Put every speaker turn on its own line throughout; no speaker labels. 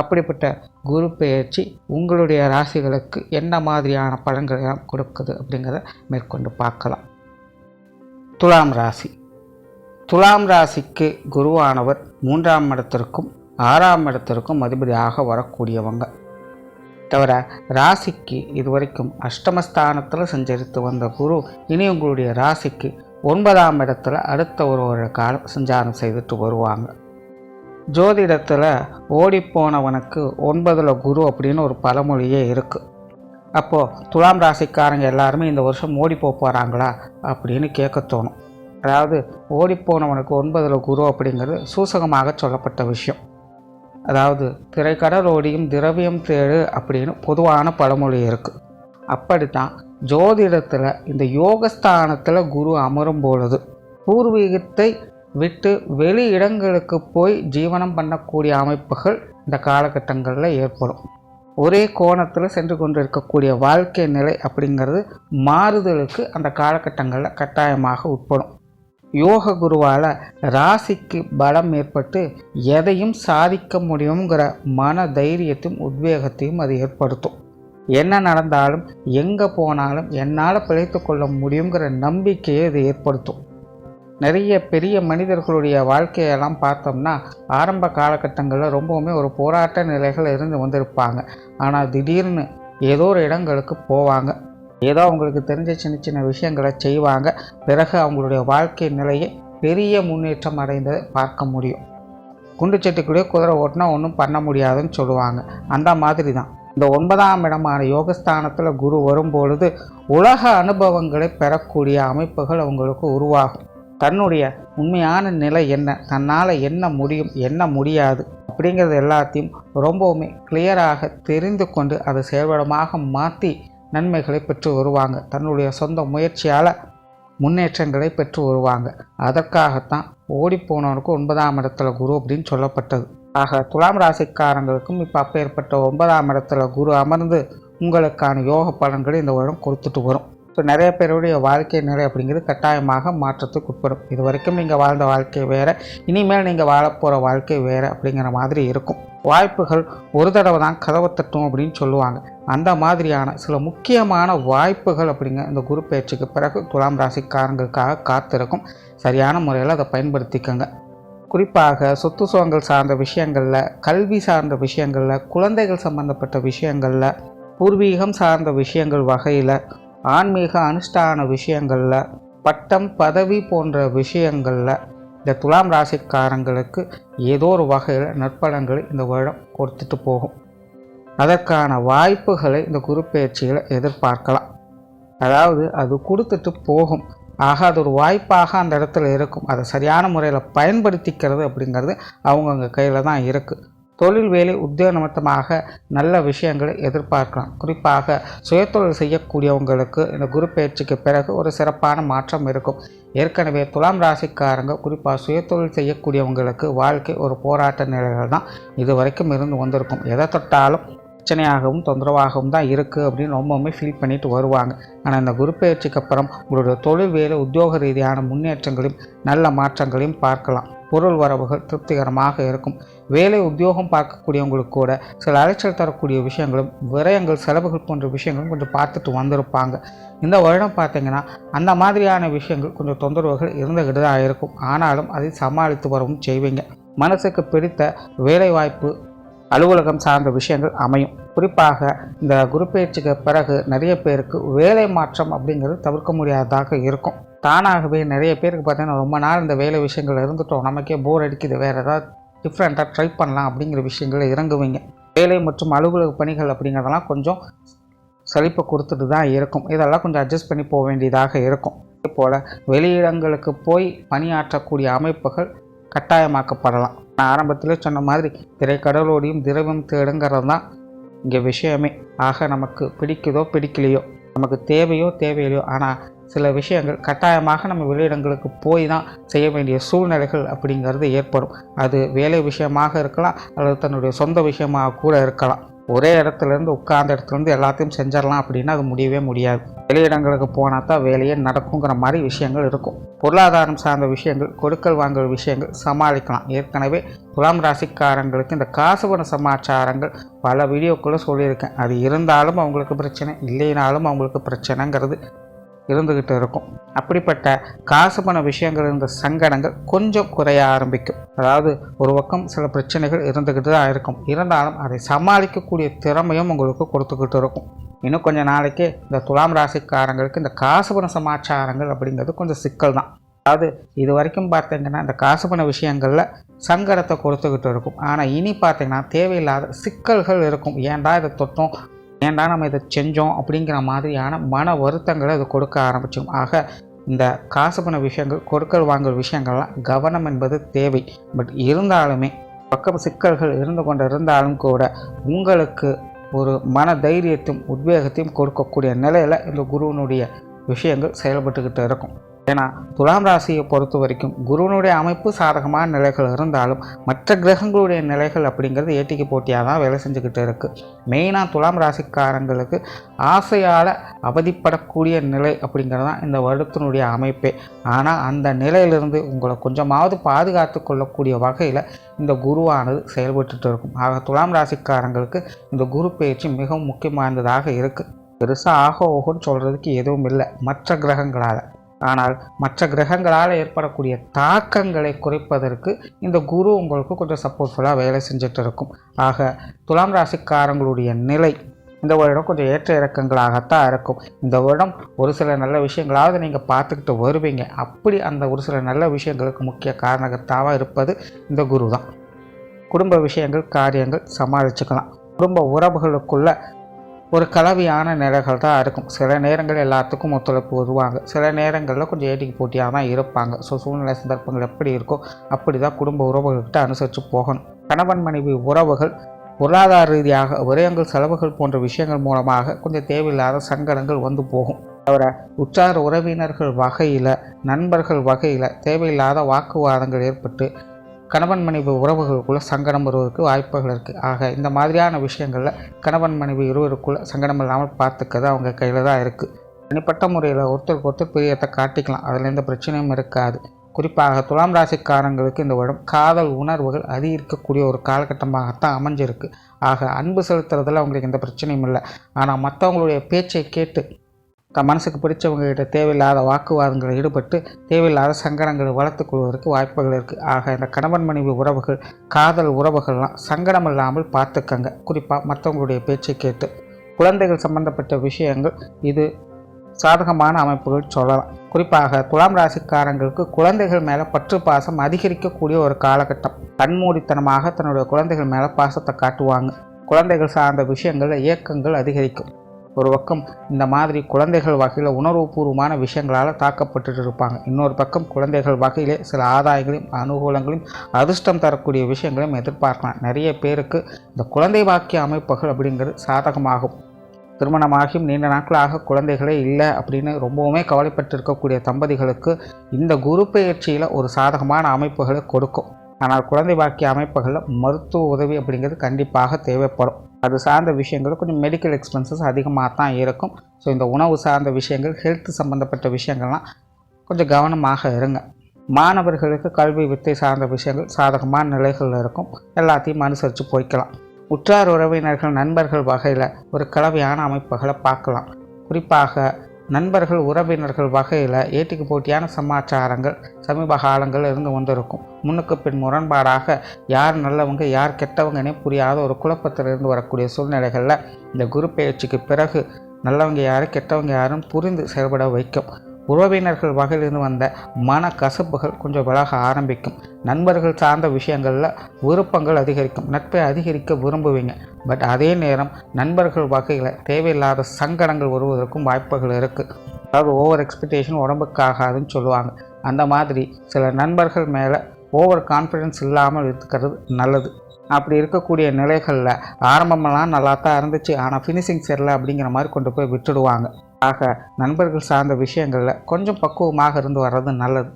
அப்படிப்பட்ட குரு பெயர்ச்சி உங்களுடைய ராசிகளுக்கு என்ன மாதிரியான பலன்களை கொடுக்குது அப்படிங்கிறத மேற்கொண்டு பார்க்கலாம் துலாம் ராசி துலாம் ராசிக்கு குருவானவர் மூன்றாம் இடத்திற்கும் ஆறாம் இடத்திற்கும் அதிபதியாக வரக்கூடியவங்க தவிர ராசிக்கு இதுவரைக்கும் அஷ்டமஸ்தானத்தில் சஞ்சரித்து வந்த குரு இனி உங்களுடைய ராசிக்கு ஒன்பதாம் இடத்துல அடுத்த ஒரு ஒரு காலம் சஞ்சாரம் செய்துட்டு வருவாங்க ஜோதிடத்தில் ஓடிப்போனவனுக்கு ஒன்பதில் குரு அப்படின்னு ஒரு பழமொழியே இருக்குது அப்போது துலாம் ராசிக்காரங்க எல்லாருமே இந்த வருஷம் ஓடி போக போகிறாங்களா அப்படின்னு கேட்க தோணும் அதாவது ஓடிப்போனவனுக்கு ஒன்பதில் குரு அப்படிங்கிறது சூசகமாக சொல்லப்பட்ட விஷயம் அதாவது திரைக்கடல் ஓடியும் திரவியம் தேடு அப்படின்னு பொதுவான பழமொழி இருக்குது அப்படித்தான் ஜோதிடத்தில் இந்த யோகஸ்தானத்தில் குரு அமரும் பொழுது பூர்வீகத்தை விட்டு வெளி இடங்களுக்கு போய் ஜீவனம் பண்ணக்கூடிய அமைப்புகள் இந்த காலகட்டங்களில் ஏற்படும் ஒரே கோணத்தில் சென்று கொண்டு இருக்கக்கூடிய வாழ்க்கை நிலை அப்படிங்கிறது மாறுதலுக்கு அந்த காலகட்டங்களில் கட்டாயமாக உட்படும் யோக குருவால் ராசிக்கு பலம் ஏற்பட்டு எதையும் சாதிக்க முடியுங்கிற மன தைரியத்தையும் உத்வேகத்தையும் அது ஏற்படுத்தும் என்ன நடந்தாலும் எங்கே போனாலும் என்னால் பிழைத்து கொள்ள முடியுங்கிற நம்பிக்கையை இது ஏற்படுத்தும் நிறைய பெரிய மனிதர்களுடைய வாழ்க்கையெல்லாம் பார்த்தோம்னா ஆரம்ப காலகட்டங்களில் ரொம்பவுமே ஒரு போராட்ட நிலைகள் இருந்து வந்திருப்பாங்க ஆனால் திடீர்னு ஏதோ ஒரு இடங்களுக்கு போவாங்க ஏதோ அவங்களுக்கு தெரிஞ்ச சின்ன சின்ன விஷயங்களை செய்வாங்க பிறகு அவங்களுடைய வாழ்க்கை நிலையை பெரிய முன்னேற்றம் அடைந்ததை பார்க்க முடியும் குண்டுச்சட்டுக்குள்ளேயே குதிரை ஓட்டினா ஒன்றும் பண்ண முடியாதுன்னு சொல்லுவாங்க அந்த மாதிரி தான் இந்த ஒன்பதாம் இடமான யோகஸ்தானத்தில் குரு வரும்பொழுது உலக அனுபவங்களை பெறக்கூடிய அமைப்புகள் அவங்களுக்கு உருவாகும் தன்னுடைய உண்மையான நிலை என்ன தன்னால் என்ன முடியும் என்ன முடியாது அப்படிங்கிறது எல்லாத்தையும் ரொம்பவுமே கிளியராக தெரிந்து கொண்டு அதை செயல்படமாக மாற்றி நன்மைகளை பெற்று வருவாங்க தன்னுடைய சொந்த முயற்சியால் முன்னேற்றங்களை பெற்று வருவாங்க அதற்காகத்தான் போனவனுக்கு ஒன்பதாம் இடத்துல குரு அப்படின்னு சொல்லப்பட்டது ஆக துலாம் ராசிக்காரங்களுக்கும் இப்போ அப்பேற்பட்ட ஒன்பதாம் இடத்துல குரு அமர்ந்து உங்களுக்கான யோக பலன்களை இந்த வருடம் கொடுத்துட்டு வரும் ஸோ நிறைய பேருடைய வாழ்க்கை நிறை அப்படிங்கிறது கட்டாயமாக மாற்றத்துக்கு உட்படும் இது வரைக்கும் நீங்கள் வாழ்ந்த வாழ்க்கை வேறு இனிமேல் நீங்கள் வாழப்போகிற வாழ்க்கை வேறு அப்படிங்கிற மாதிரி இருக்கும் வாய்ப்புகள் ஒரு தடவை தான் கதவை தட்டும் அப்படின்னு சொல்லுவாங்க அந்த மாதிரியான சில முக்கியமான வாய்ப்புகள் அப்படிங்க இந்த குரு பயிற்சிக்கு பிறகு துலாம் ராசிக்காரங்களுக்காக காத்திருக்கும் சரியான முறையில் அதை பயன்படுத்திக்கோங்க குறிப்பாக சொத்து சுகங்கள் சார்ந்த விஷயங்களில் கல்வி சார்ந்த விஷயங்களில் குழந்தைகள் சம்பந்தப்பட்ட விஷயங்களில் பூர்வீகம் சார்ந்த விஷயங்கள் வகையில் ஆன்மீக அனுஷ்டான விஷயங்களில் பட்டம் பதவி போன்ற விஷயங்களில் இந்த துலாம் ராசிக்காரங்களுக்கு ஏதோ ஒரு வகையில் நற்பலங்களை இந்த வருடம் கொடுத்துட்டு போகும் அதற்கான வாய்ப்புகளை இந்த குருப்பெயர்ச்சியில் எதிர்பார்க்கலாம் அதாவது அது கொடுத்துட்டு போகும் ஆக அது ஒரு வாய்ப்பாக அந்த இடத்துல இருக்கும் அதை சரியான முறையில் பயன்படுத்திக்கிறது அப்படிங்கிறது அவங்கவுங்க கையில் தான் இருக்குது தொழில் வேலை உத்தியோகமத்தமாக நல்ல விஷயங்களை எதிர்பார்க்கலாம் குறிப்பாக சுயத்தொழில் செய்யக்கூடியவங்களுக்கு இந்த குரு பயிற்சிக்கு பிறகு ஒரு சிறப்பான மாற்றம் இருக்கும் ஏற்கனவே துலாம் ராசிக்காரங்க குறிப்பாக சுயத்தொழில் செய்யக்கூடியவங்களுக்கு வாழ்க்கை ஒரு போராட்ட நிலைகள் தான் இது வரைக்கும் இருந்து வந்திருக்கும் எதை தொட்டாலும் பிரச்சனையாகவும் தொந்தரவாகவும் தான் இருக்குது அப்படின்னு ரொம்பவுமே ஃபீல் பண்ணிட்டு வருவாங்க ஆனால் இந்த குரு பயிற்சிக்கு அப்புறம் உங்களுடைய தொழில் வேலை உத்தியோக ரீதியான முன்னேற்றங்களையும் நல்ல மாற்றங்களையும் பார்க்கலாம் பொருள் வரவுகள் திருப்திகரமாக இருக்கும் வேலை உத்தியோகம் பார்க்கக்கூடியவங்களுக்கு கூட சில அலைச்சல் தரக்கூடிய விஷயங்களும் விரயங்கள் செலவுகள் போன்ற விஷயங்களும் கொஞ்சம் பார்த்துட்டு வந்திருப்பாங்க இந்த வருடம் பார்த்திங்கன்னா அந்த மாதிரியான விஷயங்கள் கொஞ்சம் தொந்தரவுகள் இருந்துகிட்டு தான் இருக்கும் ஆனாலும் அதை சமாளித்து வரவும் செய்வீங்க மனசுக்கு பிடித்த வேலைவாய்ப்பு அலுவலகம் சார்ந்த விஷயங்கள் அமையும் குறிப்பாக இந்த குரு பிறகு நிறைய பேருக்கு வேலை மாற்றம் அப்படிங்கிறது தவிர்க்க முடியாததாக இருக்கும் தானாகவே நிறைய பேருக்கு பார்த்தீங்கன்னா ரொம்ப நாள் இந்த வேலை விஷயங்கள் இருந்துட்டோம் நமக்கே போர் அடிக்குது வேறு ஏதாவது டிஃப்ரெண்ட்டாக ட்ரை பண்ணலாம் அப்படிங்கிற விஷயங்களை இறங்குவீங்க வேலை மற்றும் அலுவலக பணிகள் அப்படிங்கிறதெல்லாம் கொஞ்சம் சளிப்பை கொடுத்துட்டு தான் இருக்கும் இதெல்லாம் கொஞ்சம் அட்ஜஸ்ட் பண்ணி போக வேண்டியதாக இருக்கும் அதே போல் வெளியிடங்களுக்கு போய் பணியாற்றக்கூடிய அமைப்புகள் கட்டாயமாக்கப்படலாம் நான் ஆரம்பத்தில் சொன்ன மாதிரி திரைக்கடலோடையும் திரவம் தேடுங்கிறது தான் இங்கே விஷயமே ஆக நமக்கு பிடிக்குதோ பிடிக்கலையோ நமக்கு தேவையோ தேவையில்லையோ ஆனால் சில விஷயங்கள் கட்டாயமாக நம்ம வெளியிடங்களுக்கு போய் தான் செய்ய வேண்டிய சூழ்நிலைகள் அப்படிங்கிறது ஏற்படும் அது வேலை விஷயமாக இருக்கலாம் அல்லது தன்னுடைய சொந்த விஷயமாக கூட இருக்கலாம் ஒரே இடத்துலேருந்து உட்கார்ந்த இடத்துலேருந்து எல்லாத்தையும் செஞ்சிடலாம் அப்படின்னா அது முடியவே முடியாது வெளியிடங்களுக்கு போனால் தான் வேலையே நடக்குங்கிற மாதிரி விஷயங்கள் இருக்கும் பொருளாதாரம் சார்ந்த விஷயங்கள் கொடுக்கல் வாங்கல் விஷயங்கள் சமாளிக்கலாம் ஏற்கனவே துலாம் ராசிக்காரங்களுக்கு இந்த காசுபண சமாச்சாரங்கள் பல வீடியோக்குள்ளே சொல்லியிருக்கேன் அது இருந்தாலும் அவங்களுக்கு பிரச்சனை இல்லைனாலும் அவங்களுக்கு பிரச்சனைங்கிறது இருந்துக்கிட்டு இருக்கும் அப்படிப்பட்ட காசு பண விஷயங்கள் இருந்த சங்கடங்கள் கொஞ்சம் குறைய ஆரம்பிக்கும் அதாவது ஒரு பக்கம் சில பிரச்சனைகள் இருந்துக்கிட்டு தான் இருக்கும் இருந்தாலும் அதை சமாளிக்கக்கூடிய திறமையும் உங்களுக்கு கொடுத்துக்கிட்டு இருக்கும் இன்னும் கொஞ்சம் நாளைக்கு இந்த துலாம் ராசிக்காரங்களுக்கு இந்த காசு பண சமாச்சாரங்கள் அப்படிங்கிறது கொஞ்சம் சிக்கல் தான் அதாவது இது வரைக்கும் பார்த்தீங்கன்னா இந்த காசு பண விஷயங்களில் சங்கடத்தை கொடுத்துக்கிட்டு இருக்கும் ஆனால் இனி பார்த்தீங்கன்னா தேவையில்லாத சிக்கல்கள் இருக்கும் ஏன்டா இதை தொட்டோம் ஏன்டா நம்ம இதை செஞ்சோம் அப்படிங்கிற மாதிரியான மன வருத்தங்களை அது கொடுக்க ஆரம்பிச்சோம் ஆக இந்த காசு பண்ண விஷயங்கள் கொடுக்கல் வாங்கல் விஷயங்கள்லாம் கவனம் என்பது தேவை பட் இருந்தாலுமே பக்க சிக்கல்கள் இருந்து கொண்டு இருந்தாலும் கூட உங்களுக்கு ஒரு மன தைரியத்தையும் உத்வேகத்தையும் கொடுக்கக்கூடிய நிலையில் இந்த குருவினுடைய விஷயங்கள் செயல்பட்டுக்கிட்டு இருக்கும் ஏன்னா துலாம் ராசியை பொறுத்த வரைக்கும் குருவனுடைய அமைப்பு சாதகமான நிலைகள் இருந்தாலும் மற்ற கிரகங்களுடைய நிலைகள் அப்படிங்கிறது ஏட்டிக்கு போட்டியாக தான் வேலை செஞ்சுக்கிட்டு இருக்குது மெயினாக துலாம் ராசிக்காரங்களுக்கு ஆசையால் அவதிப்படக்கூடிய நிலை அப்படிங்கிறது தான் இந்த வருடத்தினுடைய அமைப்பே ஆனால் அந்த நிலையிலிருந்து உங்களை கொஞ்சமாவது பாதுகாத்து கொள்ளக்கூடிய வகையில் இந்த குருவானது செயல்பட்டு இருக்கும் ஆக துலாம் ராசிக்காரங்களுக்கு இந்த குரு பயிற்சி மிகவும் முக்கியமானதாக இருக்குது பெருசாக ஆக ஓகோன்னு சொல்கிறதுக்கு எதுவும் இல்லை மற்ற கிரகங்களால் ஆனால் மற்ற கிரகங்களால் ஏற்படக்கூடிய தாக்கங்களை குறைப்பதற்கு இந்த குரு உங்களுக்கு கொஞ்சம் சப்போர்ட்ஃபுல்லாக வேலை செஞ்சுட்டு இருக்கும் ஆக துலாம் ராசிக்காரங்களுடைய நிலை இந்த வருடம் கொஞ்சம் ஏற்ற இறக்கங்களாகத்தான் இருக்கும் இந்த வருடம் ஒரு சில நல்ல விஷயங்களாவது நீங்கள் பார்த்துக்கிட்டு வருவீங்க அப்படி அந்த ஒரு சில நல்ல விஷயங்களுக்கு முக்கிய காரணகத்தாவாக இருப்பது இந்த குரு தான் குடும்ப விஷயங்கள் காரியங்கள் சமாளிச்சுக்கலாம் குடும்ப உறவுகளுக்குள்ள ஒரு கலவையான நிலைகள் தான் இருக்கும் சில நேரங்கள் எல்லாத்துக்கும் ஒத்துழைப்பு வருவாங்க சில நேரங்களில் கொஞ்சம் ஏட்டிக்கு போட்டியாக தான் இருப்பாங்க ஸோ சூழ்நிலை சந்தர்ப்பங்கள் எப்படி இருக்கோ அப்படி தான் குடும்ப உறவுகள்கிட்ட அனுசரித்து போகணும் கணவன் மனைவி உறவுகள் பொருளாதார ரீதியாக விரயங்கள் செலவுகள் போன்ற விஷயங்கள் மூலமாக கொஞ்சம் தேவையில்லாத சங்கடங்கள் வந்து போகும் தவிர உற்சார உறவினர்கள் வகையில் நண்பர்கள் வகையில் தேவையில்லாத வாக்குவாதங்கள் ஏற்பட்டு கணவன் மனைவி உறவுகளுக்குள்ளே சங்கடம் வருவதற்கு வாய்ப்புகள் இருக்குது ஆக இந்த மாதிரியான விஷயங்களில் கணவன் மனைவி இருவருக்குள்ளே சங்கடம் இல்லாமல் பார்த்துக்கிறது அவங்க கையில் தான் இருக்குது தனிப்பட்ட முறையில் ஒருத்தருக்கு ஒருத்தர் பிரியத்தை காட்டிக்கலாம் அதில் எந்த பிரச்சனையும் இருக்காது குறிப்பாக துலாம் ராசிக்காரங்களுக்கு இந்த வருடம் காதல் உணர்வுகள் அதிகரிக்கக்கூடிய ஒரு காலகட்டமாகத்தான் அமைஞ்சிருக்கு ஆக அன்பு செலுத்துறதில் அவங்களுக்கு எந்த பிரச்சனையும் இல்லை ஆனால் மற்றவங்களுடைய பேச்சை கேட்டு க மனசுக்கு பிடிச்சவங்ககிட்ட தேவையில்லாத வாக்குவாதங்களில் ஈடுபட்டு தேவையில்லாத சங்கடங்களை வளர்த்துக் கொள்வதற்கு வாய்ப்புகள் இருக்குது ஆக இந்த கணவன் மனைவி உறவுகள் காதல் உறவுகள்லாம் சங்கடம் இல்லாமல் பார்த்துக்கங்க குறிப்பாக மற்றவங்களுடைய பேச்சை கேட்டு குழந்தைகள் சம்பந்தப்பட்ட விஷயங்கள் இது சாதகமான அமைப்புகள் சொல்லலாம் குறிப்பாக துலாம் ராசிக்காரங்களுக்கு குழந்தைகள் மேலே பற்று பாசம் அதிகரிக்கக்கூடிய ஒரு காலகட்டம் கண்மூடித்தனமாக தன்னுடைய குழந்தைகள் மேலே பாசத்தை காட்டுவாங்க குழந்தைகள் சார்ந்த விஷயங்களில் இயக்கங்கள் அதிகரிக்கும் ஒரு பக்கம் இந்த மாதிரி குழந்தைகள் வகையில் உணர்வுபூர்வமான விஷயங்களால் தாக்கப்பட்டு இருப்பாங்க இன்னொரு பக்கம் குழந்தைகள் வகையிலே சில ஆதாயங்களையும் அனுகூலங்களையும் அதிர்ஷ்டம் தரக்கூடிய விஷயங்களையும் எதிர்பார்க்கலாம் நிறைய பேருக்கு இந்த குழந்தை வாக்கிய அமைப்புகள் அப்படிங்கிறது சாதகமாகும் திருமணமாகியும் நீண்ட நாட்களாக குழந்தைகளே இல்லை அப்படின்னு ரொம்பவுமே கவலைப்பட்டிருக்கக்கூடிய தம்பதிகளுக்கு இந்த குரு பயிற்சியில் ஒரு சாதகமான அமைப்புகளை கொடுக்கும் ஆனால் குழந்தை பாக்கிய அமைப்புகளில் மருத்துவ உதவி அப்படிங்கிறது கண்டிப்பாக தேவைப்படும் அது சார்ந்த விஷயங்களும் கொஞ்சம் மெடிக்கல் எக்ஸ்பென்சஸ் அதிகமாக தான் இருக்கும் ஸோ இந்த உணவு சார்ந்த விஷயங்கள் ஹெல்த் சம்மந்தப்பட்ட விஷயங்கள்லாம் கொஞ்சம் கவனமாக இருங்க மாணவர்களுக்கு கல்வி வித்தை சார்ந்த விஷயங்கள் சாதகமான நிலைகளில் இருக்கும் எல்லாத்தையும் அனுசரித்து போய்க்கலாம் உற்றார் உறவினர்கள் நண்பர்கள் வகையில் ஒரு கலவையான அமைப்புகளை பார்க்கலாம் குறிப்பாக நண்பர்கள் உறவினர்கள் வகையில் ஏட்டிக்கு போட்டியான சமாச்சாரங்கள் சமீப காலங்கள் இருந்து வந்திருக்கும் முன்னுக்கு பின் முரண்பாடாக யார் நல்லவங்க யார் கெட்டவங்கன்னே புரியாத ஒரு குழப்பத்தில் இருந்து வரக்கூடிய சூழ்நிலைகளில் இந்த குரு பயிற்சிக்கு பிறகு நல்லவங்க யார் கெட்டவங்க யாரும் புரிந்து செயல்பட வைக்கும் உறவினர்கள் வகையிலிருந்து வந்த மன கசப்புகள் கொஞ்சம் விலக ஆரம்பிக்கும் நண்பர்கள் சார்ந்த விஷயங்களில் விருப்பங்கள் அதிகரிக்கும் நட்பை அதிகரிக்க விரும்புவீங்க பட் அதே நேரம் நண்பர்கள் வகையில் தேவையில்லாத சங்கடங்கள் வருவதற்கும் வாய்ப்புகள் இருக்குது அதாவது ஓவர் எக்ஸ்பெக்டேஷன் உடம்புக்காகாதுன்னு சொல்லுவாங்க அந்த மாதிரி சில நண்பர்கள் மேலே ஓவர் கான்ஃபிடென்ஸ் இல்லாமல் இருக்கிறது நல்லது அப்படி இருக்கக்கூடிய நிலைகளில் ஆரம்பமெல்லாம் நல்லா தான் இருந்துச்சு ஆனால் ஃபினிஷிங் சரியில்ல அப்படிங்கிற மாதிரி கொண்டு போய் விட்டுடுவாங்க ஆக நண்பர்கள் சார்ந்த விஷயங்களில் கொஞ்சம் பக்குவமாக இருந்து வர்றது நல்லது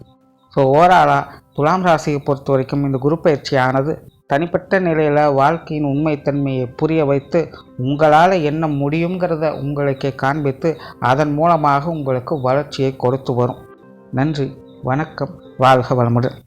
ஸோ ஓவராலாக துலாம் ராசியை பொறுத்த வரைக்கும் இந்த குரு பயிற்சியானது தனிப்பட்ட நிலையில் வாழ்க்கையின் உண்மைத்தன்மையை புரிய வைத்து உங்களால் என்ன முடியுங்கிறத உங்களுக்கே காண்பித்து அதன் மூலமாக உங்களுக்கு வளர்ச்சியை கொடுத்து வரும் நன்றி வணக்கம் வாழ்க வளமுடன்